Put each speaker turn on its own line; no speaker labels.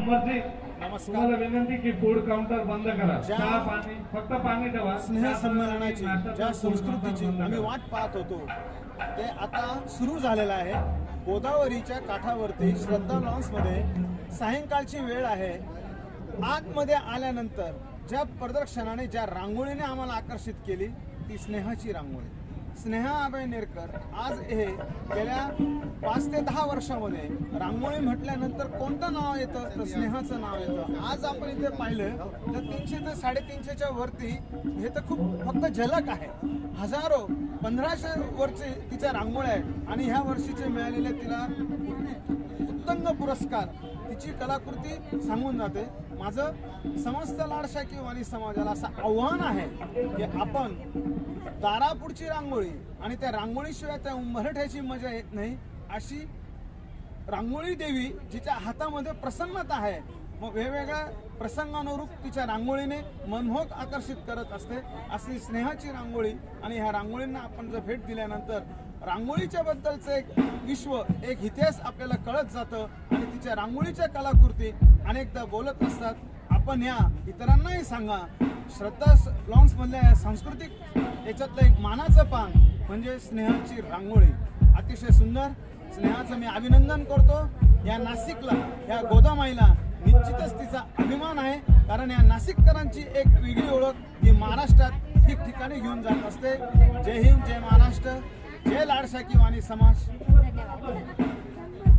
अमरजी
नमस्कार.
तुम्हाला विनंती की फूड काउंटर बंद करा. चहा पाणी फक्त पाणी ठेवा.
स्नेह संमेलनाची ज्या संस्कृतीची आम्ही. वाट पाहत होतो ते आता सुरू झालेलं आहे. गोदावरीच्या काठावरती श्रद्धा लॉन्समध्ये सायंकाळची वेळ आहे. आतमध्ये आल्यानंतर ज्या प्रदर्शनाने ज्या रांगोळीने आम्हाला आकर्षित केली ती स्नेहाची रांगोळी. स्नेहा अभय नेरकर आज हे गेल्या पाच ते दहा वर्षामध्ये रांगोळी म्हटल्यानंतर कोणतं नाव येतं? तर स्नेहाचं नाव येतं. आज आपण इथे पाहिलं तर तीनशे ते साडेतीनशेच्या वरती हे तर खूप फक्त झलक आहे. हजारो पंधराशे वरचे तिच्या रांगोळ्या आहेत आणि ह्या वर्षीचे मिळालेले तिला उत्तंग पुरस्कार तिची कलाकृती सांगून जाते. माझं समस्त लाडशा किंवा समाजाला असं आव्हान आहे की आपण दारापुढची रांगोळी आणि त्या रांगोळीशिवाय त्या उंबरठ्याची मजा येत नाही अशी रांगोळी देवी जिच्या हातामध्ये प्रसन्नता आहे. मग वेगवेगळ्या प्रसंगानुरूप तिच्या रांगोळीने मनमोहक आकर्षित करत असते. अशी स्नेहाची रांगोळी आणि ह्या रांगोळींना आपण जर भेट दिल्यानंतर रांगोळीच्या बद्दलचं एक विश्व एक इतिहास आपल्याला कळत जातं आणि तिच्या रांगोळीच्या कलाकृती अनेकदा बोलत असतात. आपण या इतरांनाही सांगा. श्रद्धा लॉन्स मधल्या या सांस्कृतिक याच्यातलं एक मानाचं पान म्हणजे स्नेहाची रांगोळी. अतिशय सुंदर. स्नेहाचं मी अभिनंदन करतो. या नाशिकला या गोदामाईला निश्चितच तिचा अभिमान आहे कारण या नाशिककरांची एक वेगळी ओळख ही महाराष्ट्रात ठिकठिकाणी घेऊन जात असते. जय हिंद जय महाराष्ट्र जय लाडशाकी वाणी समाज.
धन्यवाद